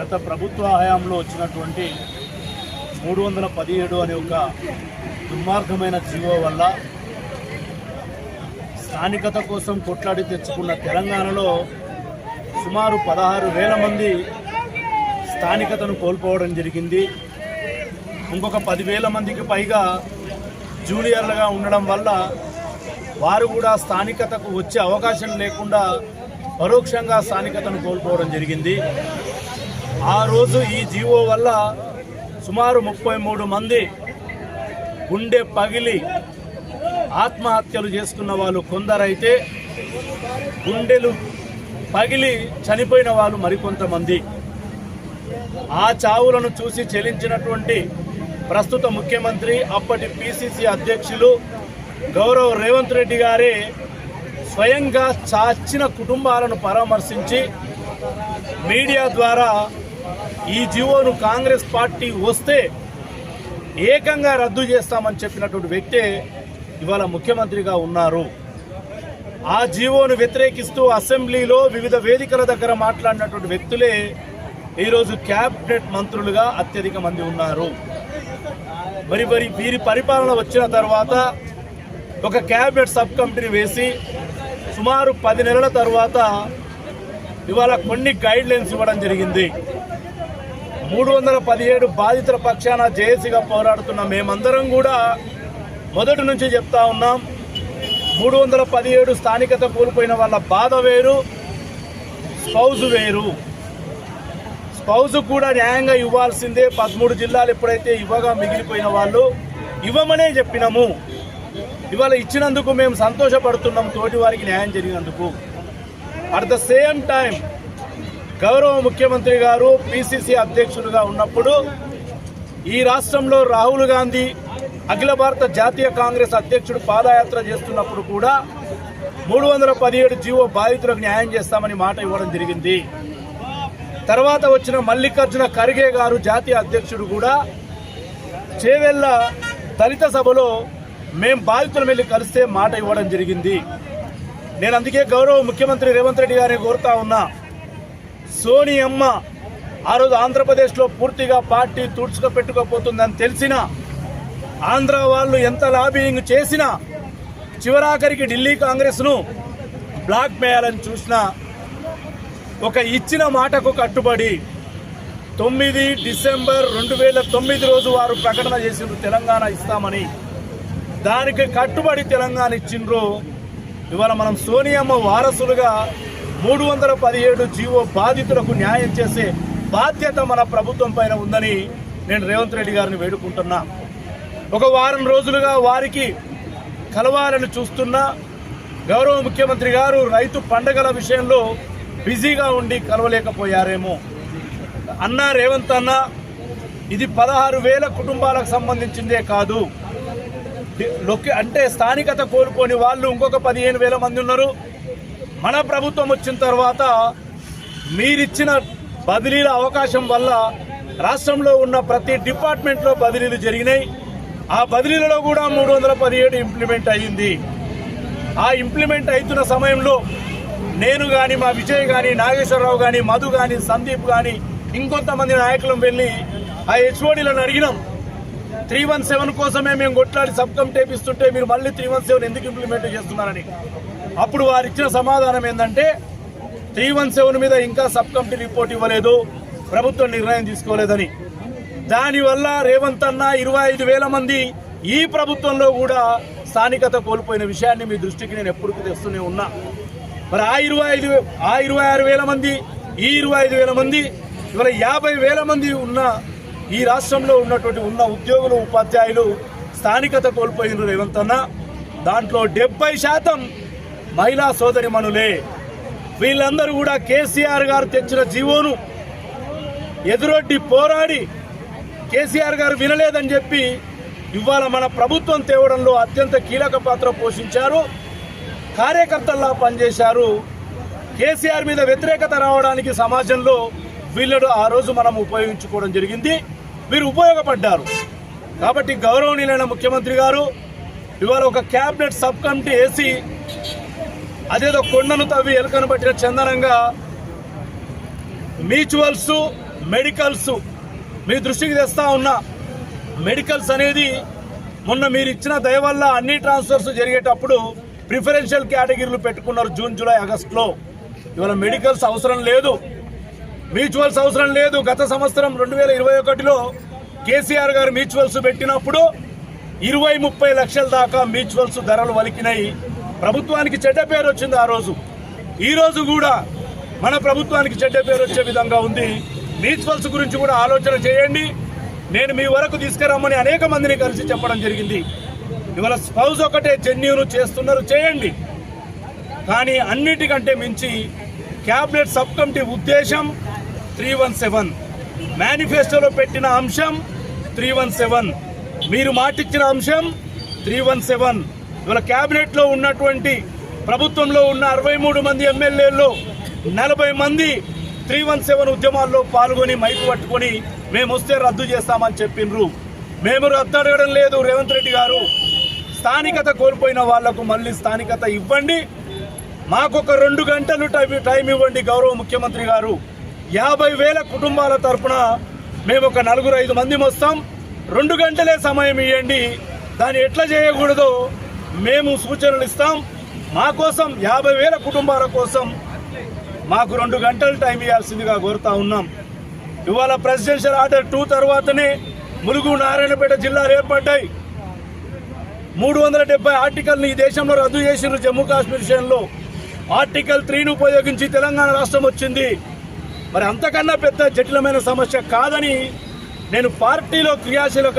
గత ప్రభుత్వ హయాంలో వచ్చినటువంటి మూడు వందల పదిహేడు అనే ఒక దుర్మార్గమైన జీవో వల్ల స్థానికత కోసం కొట్లాడి తెచ్చుకున్న తెలంగాణలో సుమారు పదహారు వేల మంది స్థానికతను కోల్పోవడం జరిగింది. ఇంకొక పదివేల మందికి పైగా జూనియర్లుగా ఉండడం వల్ల వారు కూడా స్థానికతకు వచ్చే అవకాశం లేకుండా పరోక్షంగా స్థానికతను కోల్పోవడం జరిగింది. ఆ రోజు ఈ జీవో వల్ల సుమారు ముప్పై మూడు మంది గుండె పగిలి ఆత్మహత్యలు చేసుకున్న వాళ్ళు కొందరైతే గుండెలు పగిలి చనిపోయిన వాళ్ళు మరికొంతమంది. ఆ చావులను చూసి చెలించినటువంటి ప్రస్తుత ముఖ్యమంత్రి అప్పటి పిసిసి అధ్యక్షులు గౌరవ రేవంత్ రెడ్డి గారే స్వయంగా చాచిన కుటుంబాలను పరామర్శించి మీడియా ద్వారా ఈ జీవోను కాంగ్రెస్ పార్టీ వస్తే ఏకంగా రద్దు చేస్తామని చెప్పినటువంటి వ్యక్తే ఇవాళ ముఖ్యమంత్రిగా ఉన్నారు. ఆ జీవోను వ్యతిరేకిస్తూ అసెంబ్లీలో వివిధ వేదికల దగ్గర మాట్లాడినటువంటి వ్యక్తులే ఈరోజు క్యాబినెట్ మంత్రులుగా అత్యధిక మంది ఉన్నారు. మరి మరి వీరి పరిపాలన వచ్చిన తర్వాత ఒక క్యాబినెట్ సబ్ కమిటీని వేసి సుమారు పది నెలల తర్వాత ఇవాళ కొన్ని గైడ్ లైన్స్ ఇవ్వడం జరిగింది. మూడు వందల పదిహేడు బాధితుల పక్షాన జేఏసీగా పోరాడుతున్న మేమందరం కూడా మొదటి నుంచి చెప్తా ఉన్నాం. మూడు వందల పదిహేడు స్థానికత కోల్పోయిన వాళ్ళ బాధ వేరు స్పౌజ్ వేరు. స్పౌజ్ కూడా న్యాయంగా ఇవ్వాల్సిందే. పదమూడు జిల్లాలు ఎప్పుడైతే ఇవ్వగా మిగిలిపోయిన వాళ్ళు ఇవ్వమనే చెప్పినాము. ఇవాళ ఇచ్చినందుకు మేము సంతోషపడుతున్నాం. తోటి వారికి న్యాయం జరిగినందుకు. అట్ ద సేమ్ టైం గౌరవ ముఖ్యమంత్రి గారు పిసిసి అధ్యక్షులుగా ఉన్నప్పుడు ఈ రాష్ట్రంలో రాహుల్ గాంధీ అఖిల భారత జాతీయ కాంగ్రెస్ అధ్యక్షుడు పాదయాత్ర చేస్తున్నప్పుడు కూడా మూడు వందల పదిహేడు జీవో బాధితులకు న్యాయం చేస్తామని మాట ఇవ్వడం జరిగింది. తర్వాత వచ్చిన మల్లికార్జున ఖర్గే గారు జాతీయ అధ్యక్షుడు కూడా చేవెళ్ళ దళిత సభలో మేం బాధితుల వెళ్ళి కలిస్తే మాట ఇవ్వడం జరిగింది. నేను అందుకే గౌరవ ముఖ్యమంత్రి రేవంత్ రెడ్డి గారిని కోరుతా ఉన్నా. సోని అమ్మ ఆ రోజు ఆంధ్రప్రదేశ్లో పూర్తిగా పార్టీ తుడుచుక పెట్టుకోపోతుందని తెలిసిన ఆంధ్ర వాళ్ళు ఎంత లాబింగ్ చేసినా చివరాఖరికి ఢిల్లీ కాంగ్రెస్ను బ్లాక్ మేయాలని చూసినా ఒక ఇచ్చిన మాటకు కట్టుబడి తొమ్మిది డిసెంబర్ రెండు వేల తొమ్మిది రోజు వారు ప్రకటన చేసిండ్రు తెలంగాణ ఇస్తామని. దానికి కట్టుబడి తెలంగాణ ఇచ్చిండ్రు. ఇవాళ మనం సోనియమ్మ వారసులుగా మూడు వందల పదిహేడు జీవో బాధితులకు న్యాయం చేసే బాధ్యత మన ప్రభుత్వం పైన ఉందని నేను రేవంత్ రెడ్డి గారిని వేడుకుంటున్నా. ఒక వారం రోజులుగా వారికి కలవాలని చూస్తున్న గౌరవ ముఖ్యమంత్రి గారు రైతు పండగల విషయంలో బిజీగా ఉండి కలవలేకపోయారేమో. అన్నా రేవంత్ అన్న ఇది పదహారు వేల కుటుంబాలకు సంబంధించిందే కాదు. లొక్కి అంటే స్థానికత కోల్పోని వాళ్ళు ఇంకొక పదిహేను వేల మంది ఉన్నారు. మన ప్రభుత్వం వచ్చిన తర్వాత మీరిచ్చిన బదిలీల అవకాశం వల్ల రాష్ట్రంలో ఉన్న ప్రతి డిపార్ట్మెంట్లో బదిలీలు జరిగినాయి. ఆ బదిలీలలో కూడా మూడు వందల పదిహేడు ఇంప్లిమెంట్ అయ్యింది. ఆ ఇంప్లిమెంట్ అవుతున్న సమయంలో నేను కానీ మా విజయ్ కానీ నాగేశ్వరరావు కానీ మధు కానీ సందీప్ కానీ ఇంకొంతమంది నాయకులం వెళ్ళి ఆ హెచ్ఓడీలను అడిగినాం. త్రీ వన్ సెవెన్ కోసమే మేము కొట్లాడి సబ్ కమిటీ మీరు మళ్ళీ త్రీ వన్ సెవెన్ ఎందుకు ఇంప్లిమెంట్ చేస్తున్నారని. అప్పుడు వారు ఇచ్చిన సమాధానం ఏంటంటే త్రీ వన్ సెవెన్ మీద ఇంకా సబ్ కమిటీ రిపోర్ట్ ఇవ్వలేదు ప్రభుత్వం నిర్ణయం తీసుకోలేదని. దానివల్ల రేవంత్ అన్న ఇరవై ఐదు వేల మంది ఈ ప్రభుత్వంలో కూడా స్థానికత కోల్పోయిన విషయాన్ని మీ దృష్టికి నేను ఎప్పుడు తెస్తూనే ఉన్నా. మరి ఆ ఇరవై ఐదు ఆ ఇరవై ఆరు వేల మంది ఈ ఇరవై ఐదు వేల మంది ఇవాళ యాభై వేల మంది ఉన్న ఈ రాష్ట్రంలో ఉన్నటువంటి ఉన్న ఉద్యోగులు ఉపాధ్యాయులు స్థానికత కోల్పోయిన రేవంత్ అన్న. దాంట్లో డెబ్బై శాతం మహిళా సోదరిమణులే వీళ్ళందరూ కూడా కేసీఆర్ గారు తెచ్చిన జీవోను ఎదురొడ్డి పోరాడి కేసీఆర్ గారు వినలేదని చెప్పి ఇవాళ మన ప్రభుత్వం తేవడంలో అత్యంత కీలక పాత్ర పోషించారు. కార్యకర్తల్లా పనిచేశారు. కేసీఆర్ మీద వ్యతిరేకత రావడానికి సమాజంలో వీళ్ళను ఆ రోజు మనం ఉపయోగించుకోవడం జరిగింది. వీరు ఉపయోగపడ్డారు. కాబట్టి గౌరవనీయులైన ముఖ్యమంత్రి గారు ఇవాళ ఒక క్యాబినెట్ సబ్ కమిటీ వేసి అదేదో కొండను తవ్వి ఎలుకను పట్టిన చందనంగా మ్యూచువల్స్ మెడికల్స్ మీ దృష్టికి తెస్తా ఉన్నా మెడికల్స్ అనేది మొన్న మీరు ఇచ్చిన దయ వల్ల అన్ని ట్రాన్స్ఫర్స్ జరిగేటప్పుడు ప్రిఫరెన్షియల్ కేటగిరీలు పెట్టుకున్నారు జూన్ జూలై ఆగస్టులో. ఇవాళ మెడికల్స్ అవసరం లేదు. మ్యూచువల్స్ అవసరం లేదు. గత సంవత్సరం రెండు వేల ఇరవై ఒకటిలో కేసీఆర్ గారు మ్యూచువల్స్ పెట్టినప్పుడు ఇరవై ముప్పై లక్షల దాకా మ్యూచువల్స్ ధరలు వలికినాయి. ప్రభుత్వానికి చెడ్డ పేరు వచ్చింది ఆ రోజు. ఈరోజు కూడా మన ప్రభుత్వానికి చెడ్డ పేరు వచ్చే విధంగా ఉంది. మ్యూచువల్స్ గురించి కూడా ఆలోచన చేయండి. నేను మీ వరకు తీసుకురమ్మని అనేక మందిని కలిసి చెప్పడం జరిగింది. ఇవాళ స్పౌజ్ ఒకటే జెన్యూను చేస్తున్నారు చేయండి. కానీ అన్నిటికంటే మించి క్యాబినెట్ సబ్ కమిటీ ఉద్దేశం త్రీ వన్ సెవెన్. మేనిఫెస్టోలో పెట్టిన అంశం త్రీ వన్ సెవెన్. మీరు మాటిచ్చిన అంశం త్రీ వన్ సెవెన్. ఇవాళ క్యాబినెట్లో ఉన్నటువంటి ప్రభుత్వంలో ఉన్న అరవై మూడు మంది ఎమ్మెల్యేల్లో నలభై మంది త్రీ వన్ సెవెన్ ఉద్యమాల్లో పాల్గొని మైకు పట్టుకొని మేము వస్తే రద్దు చేస్తామని చెప్పిండ్రు మేము రద్దు అడగడం లేదు రేవంత్ రెడ్డి గారు. స్థానికత కోల్పోయిన వాళ్ళకు మళ్ళీ స్థానికత ఇవ్వండి. మాకు ఒక రెండు గంటలు టైం టైం ఇవ్వండి గౌరవ ముఖ్యమంత్రి గారు. యాభై వేల కుటుంబాల తరఫున మేము ఒక నలుగురు ఐదు మంది వస్తాం. రెండు గంటలే సమయం ఇవ్వండి దాన్ని ఎట్లా చేయకూడదో మేము సూచనలు ఇస్తాం. మా కోసం యాభై వేల కుటుంబాల కోసం మాకు రెండు గంటలు టైం ఇవ్వాల్సిందిగా కోరుతా ఉన్నాం. ఇవాళ ప్రెసిడెన్షియల్ ఆర్డర్ టూ తర్వాతనే ములుగు నారాయణపేట జిల్లాలు ఏర్పడ్డాయి. మూడు వందల డెబ్బై ఆర్టికల్ని ఈ దేశంలో రద్దు చేసిన జమ్మూ కాశ్మీర్ విషయంలో ఆర్టికల్ త్రీని ఉపయోగించి తెలంగాణ రాష్ట్రం వచ్చింది. మరి అంతకన్నా పెద్ద జటిలమైన సమస్య కాదని నేను పార్టీలో క్రియాశీలక